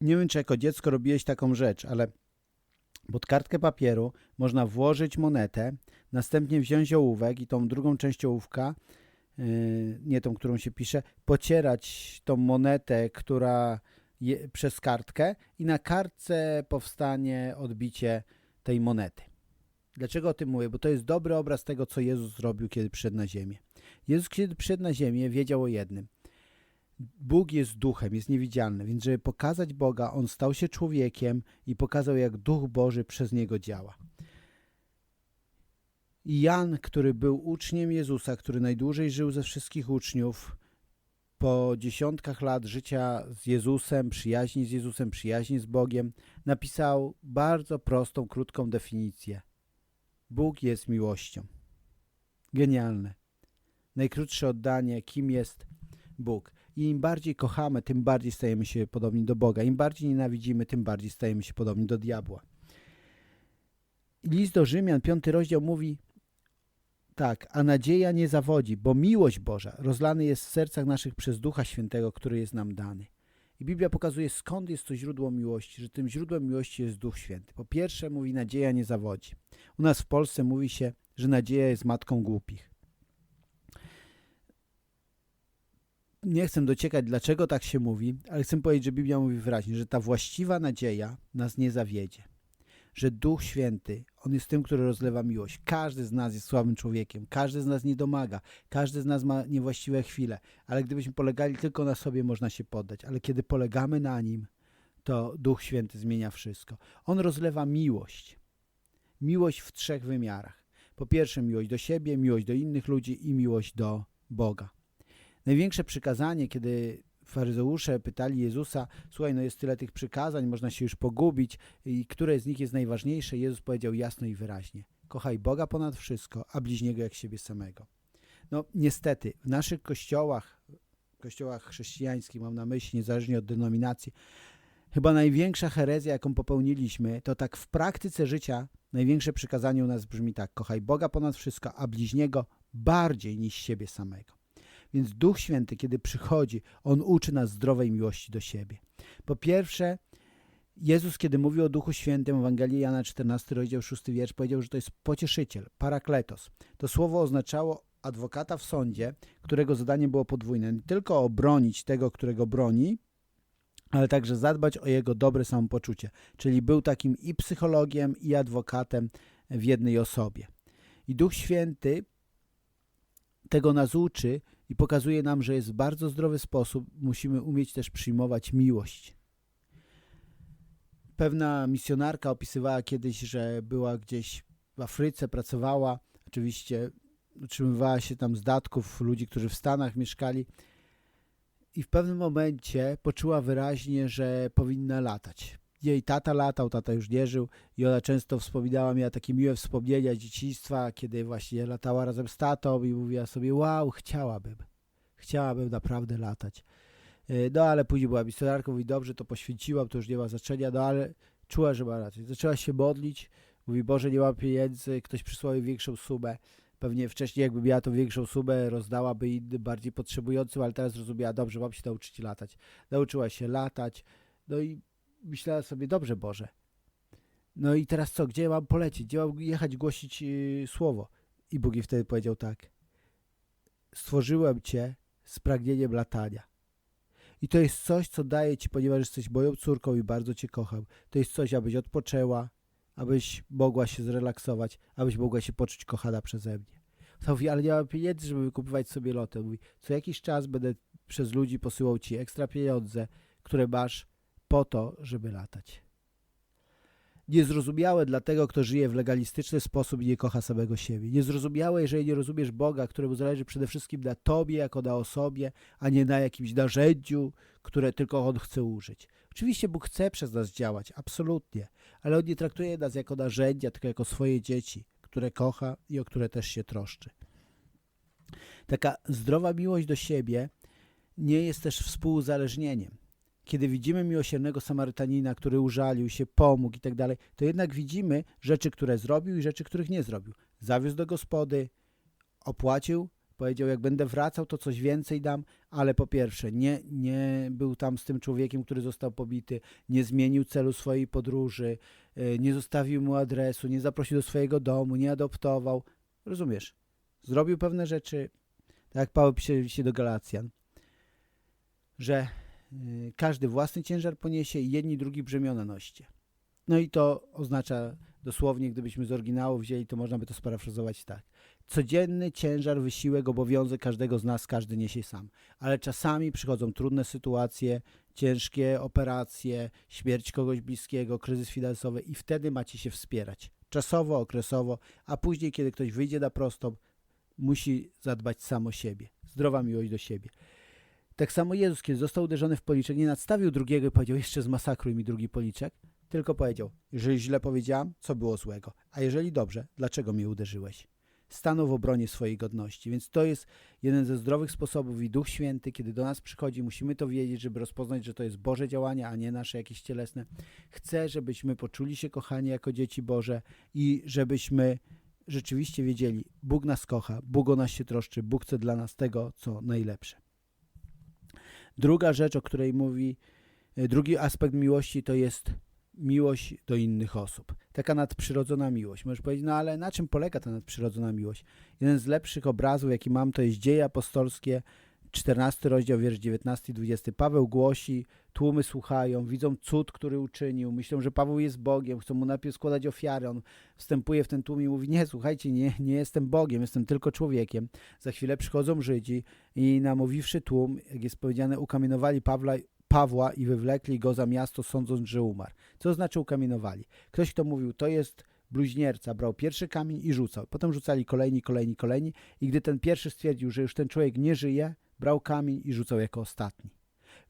Nie wiem, czy jako dziecko robiłeś taką rzecz, ale pod kartkę papieru można włożyć monetę, następnie wziąć ołówek i tą drugą część ołówka, yy, nie tą, którą się pisze, pocierać tą monetę, która je, przez kartkę i na kartce powstanie odbicie tej monety. Dlaczego o tym mówię? Bo to jest dobry obraz tego, co Jezus zrobił, kiedy przyszedł na ziemię. Jezus, kiedy przyszedł na ziemię, wiedział o jednym. Bóg jest duchem, jest niewidzialny, więc żeby pokazać Boga, On stał się człowiekiem i pokazał, jak Duch Boży przez Niego działa. Jan, który był uczniem Jezusa, który najdłużej żył ze wszystkich uczniów, po dziesiątkach lat życia z Jezusem, przyjaźni z Jezusem, przyjaźni z Bogiem, napisał bardzo prostą, krótką definicję. Bóg jest miłością. Genialne. Najkrótsze oddanie, kim jest Bóg. I im bardziej kochamy, tym bardziej stajemy się podobni do Boga. Im bardziej nienawidzimy, tym bardziej stajemy się podobni do diabła. List do Rzymian, piąty rozdział mówi tak, a nadzieja nie zawodzi, bo miłość Boża rozlany jest w sercach naszych przez Ducha Świętego, który jest nam dany. I Biblia pokazuje, skąd jest to źródło miłości, że tym źródłem miłości jest Duch Święty. Po pierwsze mówi, nadzieja nie zawodzi. U nas w Polsce mówi się, że nadzieja jest matką głupich. Nie chcę dociekać, dlaczego tak się mówi, ale chcę powiedzieć, że Biblia mówi wyraźnie, że ta właściwa nadzieja nas nie zawiedzie. Że Duch Święty, On jest tym, który rozlewa miłość. Każdy z nas jest słabym człowiekiem, każdy z nas nie domaga, każdy z nas ma niewłaściwe chwile, ale gdybyśmy polegali tylko na sobie, można się poddać. Ale kiedy polegamy na Nim, to Duch Święty zmienia wszystko. On rozlewa miłość. Miłość w trzech wymiarach. Po pierwsze miłość do siebie, miłość do innych ludzi i miłość do Boga. Największe przykazanie, kiedy faryzeusze pytali Jezusa, słuchaj, no jest tyle tych przykazań, można się już pogubić i które z nich jest najważniejsze? Jezus powiedział jasno i wyraźnie, kochaj Boga ponad wszystko, a bliźniego jak siebie samego. No niestety, w naszych kościołach, kościołach chrześcijańskich mam na myśli, niezależnie od denominacji, chyba największa herezja, jaką popełniliśmy, to tak w praktyce życia największe przykazanie u nas brzmi tak, kochaj Boga ponad wszystko, a bliźniego bardziej niż siebie samego. Więc Duch Święty, kiedy przychodzi, On uczy nas zdrowej miłości do siebie. Po pierwsze, Jezus, kiedy mówił o Duchu Świętym w Ewangelii Jana 14, rozdział 6 wiersz, powiedział, że to jest pocieszyciel, parakletos. To słowo oznaczało adwokata w sądzie, którego zadanie było podwójne. Nie tylko obronić tego, którego broni, ale także zadbać o jego dobre samopoczucie. Czyli był takim i psychologiem, i adwokatem w jednej osobie. I Duch Święty tego nas uczy i pokazuje nam, że jest w bardzo zdrowy sposób musimy umieć też przyjmować miłość. Pewna misjonarka opisywała kiedyś, że była gdzieś w Afryce, pracowała, oczywiście utrzymywała się tam z datków ludzi, którzy w Stanach mieszkali i w pewnym momencie poczuła wyraźnie, że powinna latać. Jej tata latał, tata już nie żył i ona często wspominała, miała takie miłe wspomnienia dzieciństwa, kiedy właśnie latała razem z tatą i mówiła sobie, wow, chciałabym, chciałabym naprawdę latać. No ale później była misjonarką, mówi, dobrze, to poświęciłam, to już nie ma znaczenia, no ale czuła, że ma latać. Zaczęła się modlić, mówi, Boże, nie mam pieniędzy, ktoś przysłał jej większą sumę, pewnie wcześniej jakby miała tą większą sumę, rozdałaby innym, bardziej potrzebującym, ale teraz zrozumiała, dobrze, mam się nauczyć latać. Nauczyła się latać, no i myślała sobie, dobrze Boże, no i teraz co, gdzie mam polecieć, gdzie mam jechać głosić yy, słowo? I Bóg jej wtedy powiedział tak, stworzyłem Cię z pragnieniem latania. I to jest coś, co daję Ci, ponieważ jesteś moją córką i bardzo Cię kocham. To jest coś, abyś odpoczęła, abyś mogła się zrelaksować, abyś mogła się poczuć kochana przeze mnie. To mówi, ale nie mam pieniędzy, żeby wykupywać sobie loty. Mówi, co jakiś czas będę przez ludzi posyłał Ci ekstra pieniądze, które masz po to, żeby latać. Niezrozumiałe dla tego, kto żyje w legalistyczny sposób i nie kocha samego siebie. Niezrozumiałe, jeżeli nie rozumiesz Boga, któremu zależy przede wszystkim na Tobie jako na osobie, a nie na jakimś narzędziu, które tylko On chce użyć. Oczywiście Bóg chce przez nas działać, absolutnie, ale On nie traktuje nas jako narzędzia, tylko jako swoje dzieci, które kocha i o które też się troszczy. Taka zdrowa miłość do siebie nie jest też współuzależnieniem kiedy widzimy miłosiernego Samarytanina, który użalił się, pomógł i tak dalej, to jednak widzimy rzeczy, które zrobił i rzeczy, których nie zrobił. Zawiózł do gospody, opłacił Powiedział, jak będę wracał, to coś więcej dam, ale po pierwsze, nie, nie był tam z tym człowiekiem, który został pobity, nie zmienił celu swojej podróży, y, nie zostawił mu adresu, nie zaprosił do swojego domu, nie adoptował. Rozumiesz? Zrobił pewne rzeczy, tak jak Paweł pisze do Galacjan, że każdy własny ciężar poniesie i jedni drugi brzemiona noście. No i to oznacza dosłownie, gdybyśmy z oryginału wzięli, to można by to sparafrazować tak. Codzienny ciężar, wysiłek, obowiązek każdego z nas, każdy niesie sam. Ale czasami przychodzą trudne sytuacje, ciężkie operacje, śmierć kogoś bliskiego, kryzys finansowy i wtedy macie się wspierać. Czasowo, okresowo, a później, kiedy ktoś wyjdzie na prostą, musi zadbać sam o siebie. Zdrowa miłość do siebie. Tak samo Jezus, kiedy został uderzony w policzek, nie nadstawił drugiego i powiedział, jeszcze zmasakruj mi drugi policzek, tylko powiedział, jeżeli źle powiedziałam, co było złego, a jeżeli dobrze, dlaczego mnie uderzyłeś? Stanął w obronie swojej godności, więc to jest jeden ze zdrowych sposobów i Duch Święty, kiedy do nas przychodzi, musimy to wiedzieć, żeby rozpoznać, że to jest Boże działanie, a nie nasze jakieś cielesne. Chcę, żebyśmy poczuli się kochani jako dzieci Boże i żebyśmy rzeczywiście wiedzieli, Bóg nas kocha, Bóg o nas się troszczy, Bóg chce dla nas tego, co najlepsze. Druga rzecz, o której mówi, e, drugi aspekt miłości to jest miłość do innych osób. Taka nadprzyrodzona miłość. Możesz powiedzieć, no ale na czym polega ta nadprzyrodzona miłość? Jeden z lepszych obrazów, jaki mam, to jest dzieje apostolskie, 14 rozdział, wiersz 19 i 20. Paweł głosi, tłumy słuchają, widzą cud, który uczynił, myślą, że Paweł jest Bogiem, chcą mu najpierw składać ofiary. On wstępuje w ten tłum i mówi, nie, słuchajcie, nie, nie jestem Bogiem, jestem tylko człowiekiem. Za chwilę przychodzą Żydzi i namówiwszy tłum, jak jest powiedziane, ukamienowali Pawła, Pawła i wywlekli go za miasto, sądząc, że umarł. Co znaczy ukamienowali? Ktoś, kto mówił, to jest bluźnierca, brał pierwszy kamień i rzucał. Potem rzucali kolejni, kolejni, kolejni i gdy ten pierwszy stwierdził, że już ten człowiek nie żyje, brał kamień i rzucał jako ostatni.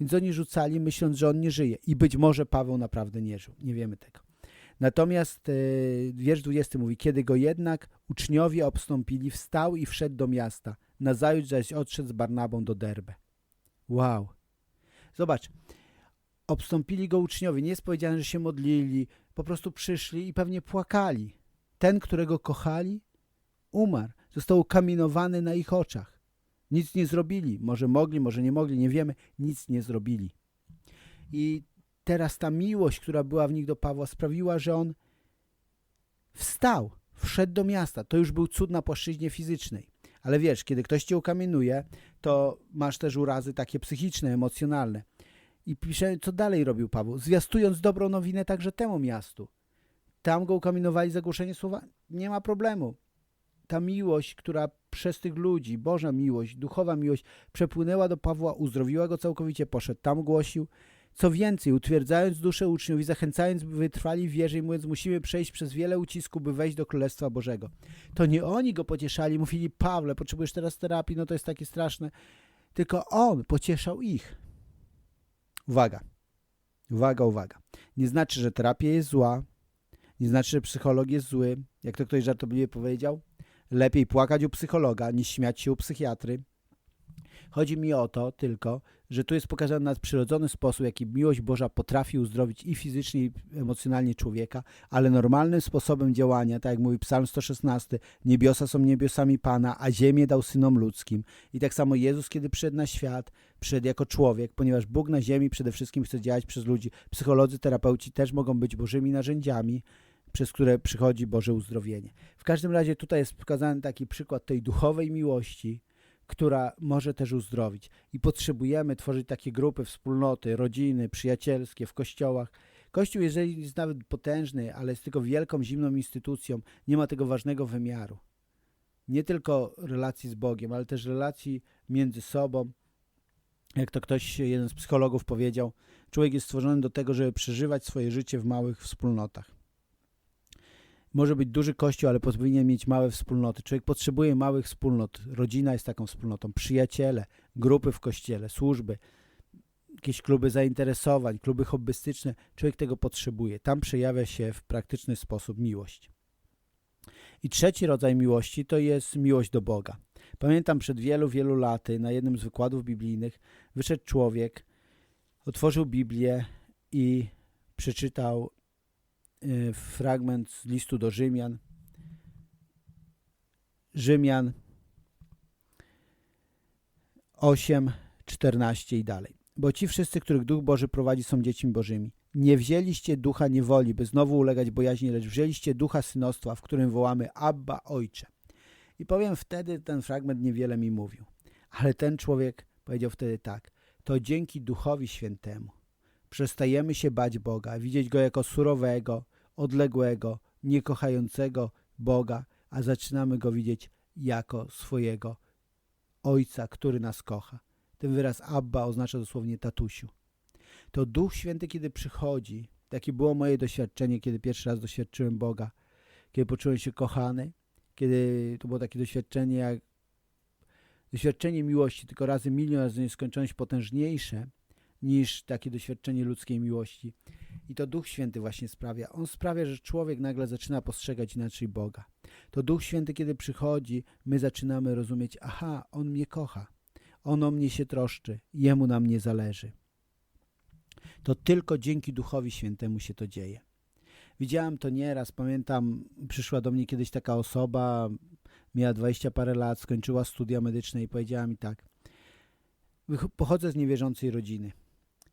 Więc oni rzucali, myśląc, że on nie żyje. I być może Paweł naprawdę nie żył. Nie wiemy tego. Natomiast yy, wiersz 20 mówi, kiedy go jednak uczniowie obstąpili, wstał i wszedł do miasta. Nazajutrz zaś odszedł z Barnabą do Derbe. Wow. Zobacz, obstąpili go uczniowie. Nie jest powiedziane, że się modlili, po prostu przyszli i pewnie płakali. Ten, którego kochali, umarł. Został ukamienowany na ich oczach. Nic nie zrobili. Może mogli, może nie mogli, nie wiemy. Nic nie zrobili. I teraz ta miłość, która była w nich do Pawła, sprawiła, że on wstał, wszedł do miasta. To już był cud na płaszczyźnie fizycznej. Ale wiesz, kiedy ktoś cię ukamienuje, to masz też urazy takie psychiczne, emocjonalne. I pisze, co dalej robił Paweł, zwiastując dobrą nowinę także temu miastu. Tam go ukamienowali za głoszenie słowa, nie ma problemu. Ta miłość, która przez tych ludzi, Boża miłość, duchowa miłość, przepłynęła do Pawła, uzdrowiła go całkowicie, poszedł tam, głosił. Co więcej, utwierdzając duszę uczniów i zachęcając, by wytrwali w wierze i mówiąc, musimy przejść przez wiele ucisku, by wejść do Królestwa Bożego. To nie oni go pocieszali, mówili, Pawle, potrzebujesz teraz terapii, no to jest takie straszne. Tylko on pocieszał ich. Uwaga, uwaga, uwaga. Nie znaczy, że terapia jest zła, nie znaczy, że psycholog jest zły. Jak to ktoś żartobliwie powiedział, lepiej płakać u psychologa niż śmiać się u psychiatry. Chodzi mi o to tylko, że tu jest pokazany nadprzyrodzony sposób, jaki miłość Boża potrafi uzdrowić i fizycznie, i emocjonalnie człowieka, ale normalnym sposobem działania, tak jak mówi Psalm 116, niebiosa są niebiosami Pana, a ziemię dał synom ludzkim. I tak samo Jezus, kiedy przyszedł na świat, przyszedł jako człowiek, ponieważ Bóg na ziemi przede wszystkim chce działać przez ludzi. Psycholodzy, terapeuci też mogą być Bożymi narzędziami, przez które przychodzi Boże uzdrowienie. W każdym razie tutaj jest pokazany taki przykład tej duchowej miłości, która może też uzdrowić. I potrzebujemy tworzyć takie grupy, wspólnoty, rodziny, przyjacielskie w kościołach. Kościół, jeżeli jest nawet potężny, ale jest tylko wielką, zimną instytucją, nie ma tego ważnego wymiaru. Nie tylko relacji z Bogiem, ale też relacji między sobą. Jak to ktoś, jeden z psychologów powiedział, człowiek jest stworzony do tego, żeby przeżywać swoje życie w małych wspólnotach. Może być duży kościół, ale powinien mieć małe wspólnoty. Człowiek potrzebuje małych wspólnot. Rodzina jest taką wspólnotą. Przyjaciele, grupy w kościele, służby, jakieś kluby zainteresowań, kluby hobbystyczne. Człowiek tego potrzebuje. Tam przejawia się w praktyczny sposób miłość. I trzeci rodzaj miłości to jest miłość do Boga. Pamiętam przed wielu, wielu laty na jednym z wykładów biblijnych wyszedł człowiek, otworzył Biblię i przeczytał fragment z listu do Rzymian. Rzymian, 8, 14 i dalej. Bo ci wszyscy, których Duch Boży prowadzi, są dziećmi Bożymi. Nie wzięliście ducha niewoli, by znowu ulegać bojaźni, lecz wzięliście ducha synostwa, w którym wołamy Abba, Ojcze. I powiem wtedy, ten fragment niewiele mi mówił. Ale ten człowiek powiedział wtedy tak. To dzięki Duchowi Świętemu przestajemy się bać Boga, widzieć Go jako surowego, odległego, niekochającego Boga, a zaczynamy Go widzieć jako swojego Ojca, który nas kocha. Ten wyraz Abba oznacza dosłownie tatusiu. To Duch Święty, kiedy przychodzi, takie było moje doświadczenie, kiedy pierwszy raz doświadczyłem Boga, kiedy poczułem się kochany, kiedy to było takie doświadczenie jak doświadczenie miłości, tylko razy milion razy nieskończoność potężniejsze niż takie doświadczenie ludzkiej miłości. I to Duch Święty właśnie sprawia. On sprawia, że człowiek nagle zaczyna postrzegać inaczej Boga. To Duch Święty, kiedy przychodzi, my zaczynamy rozumieć, aha, On mnie kocha, On o mnie się troszczy, Jemu na mnie zależy. To tylko dzięki Duchowi Świętemu się to dzieje. Widziałem to nieraz, pamiętam, przyszła do mnie kiedyś taka osoba, miała 20 parę lat, skończyła studia medyczne i powiedziała mi tak. Pochodzę z niewierzącej rodziny.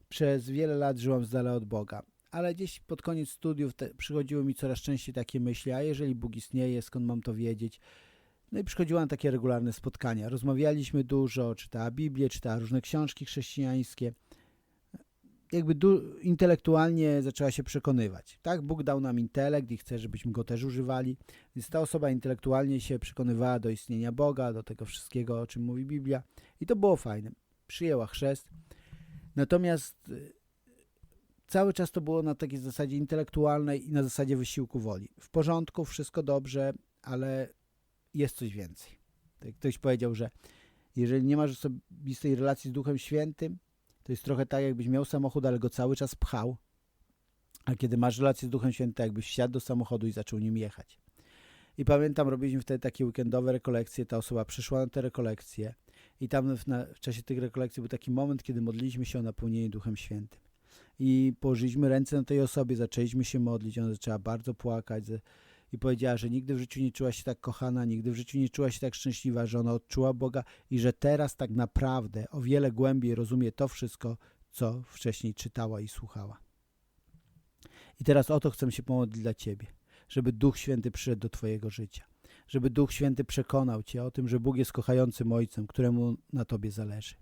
Przez wiele lat żyłam z dala od Boga, ale gdzieś pod koniec studiów te, przychodziły mi coraz częściej takie myśli, a jeżeli Bóg istnieje, skąd mam to wiedzieć? No i przychodziła na takie regularne spotkania. Rozmawialiśmy dużo, czytała Biblię, czytała różne książki chrześcijańskie. Jakby intelektualnie zaczęła się przekonywać. Tak, Bóg dał nam intelekt i chce, żebyśmy go też używali. Więc ta osoba intelektualnie się przekonywała do istnienia Boga, do tego wszystkiego, o czym mówi Biblia. I to było fajne. Przyjęła chrzest. Natomiast y, cały czas to było na takiej zasadzie intelektualnej i na zasadzie wysiłku woli. W porządku, wszystko dobrze, ale jest coś więcej. Tak ktoś powiedział, że jeżeli nie masz osobistej relacji z Duchem Świętym, to jest trochę tak, jakbyś miał samochód, ale go cały czas pchał, a kiedy masz relację z Duchem Świętym, jakbyś wsiadł do samochodu i zaczął nim jechać. I pamiętam, robiliśmy wtedy takie weekendowe rekolekcje, ta osoba przyszła na te rekolekcje i tam w, na, w czasie tych rekolekcji był taki moment, kiedy modliliśmy się o napełnienie Duchem Świętym. I położyliśmy ręce na tej osobie, zaczęliśmy się modlić, ona zaczęła bardzo płakać i powiedziała, że nigdy w życiu nie czuła się tak kochana, nigdy w życiu nie czuła się tak szczęśliwa, że ona odczuła Boga i że teraz tak naprawdę o wiele głębiej rozumie to wszystko, co wcześniej czytała i słuchała. I teraz o to chcę się pomodlić dla Ciebie, żeby Duch Święty przyszedł do Twojego życia żeby Duch Święty przekonał Cię o tym, że Bóg jest kochającym Ojcem, któremu na Tobie zależy.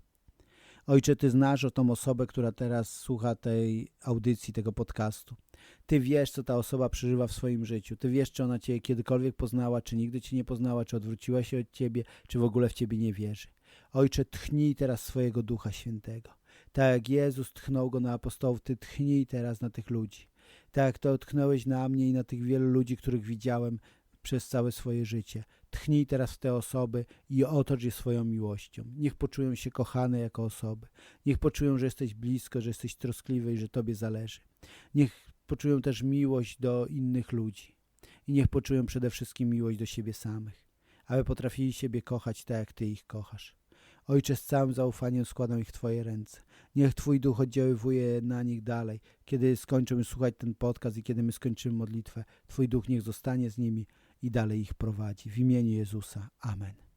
Ojcze, Ty znasz o tą osobę, która teraz słucha tej audycji, tego podcastu. Ty wiesz, co ta osoba przeżywa w swoim życiu. Ty wiesz, czy ona Cię kiedykolwiek poznała, czy nigdy Cię nie poznała, czy odwróciła się od Ciebie, czy w ogóle w Ciebie nie wierzy. Ojcze, tchnij teraz swojego Ducha Świętego. Tak jak Jezus tchnął go na apostołów, Ty tchnij teraz na tych ludzi. Tak jak to tknąłeś na mnie i na tych wielu ludzi, których widziałem przez całe swoje życie. Tchnij teraz w te osoby i otocz je swoją miłością. Niech poczują się kochane jako osoby. Niech poczują, że jesteś blisko, że jesteś troskliwy i że Tobie zależy. Niech poczują też miłość do innych ludzi. I niech poczują przede wszystkim miłość do siebie samych, aby potrafili siebie kochać tak, jak Ty ich kochasz. Ojcze, z całym zaufaniem składam ich w Twoje ręce. Niech Twój duch oddziaływuje na nich dalej. Kiedy skończymy słuchać ten podcast i kiedy my skończymy modlitwę, Twój duch niech zostanie z nimi i dalej ich prowadzi. W imieniu Jezusa. Amen.